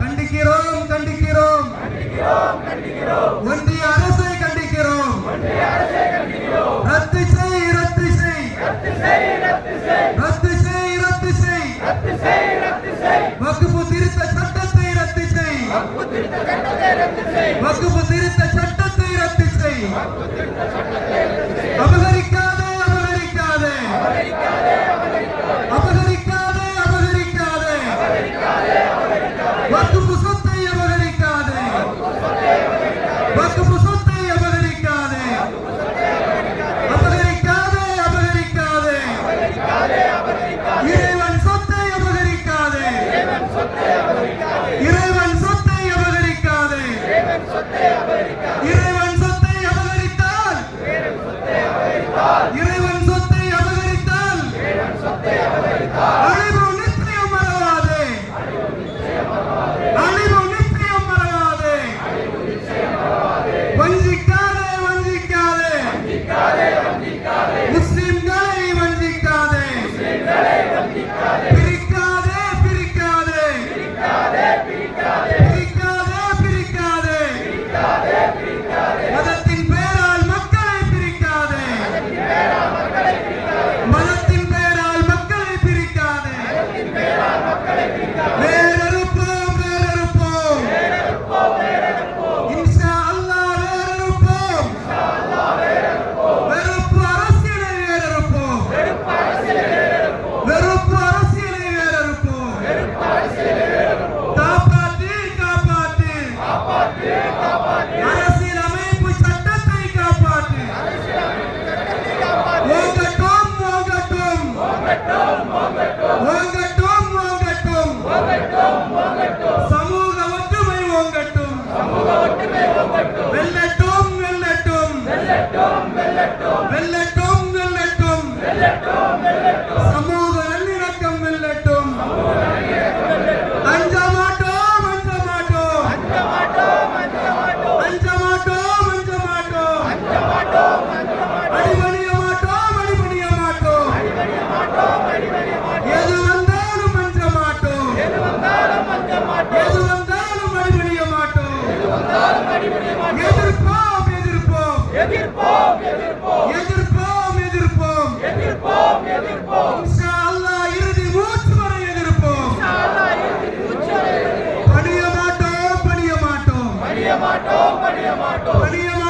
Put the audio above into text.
கண்டிக்கிறோம் கண்டிக்கிறோம் ஒன்றிய அரசை கண்டிக்கிறோம் ரத்து செய் ரத்து செய் ரத்து செய் ரத்து செய் வகுப்பு திருத்த சட்டத்தை ரத்து செய் வகுப்பு திருத்த சட்டத்தை ரத்து செய் God. சமூக Marcos. Venía Marcos.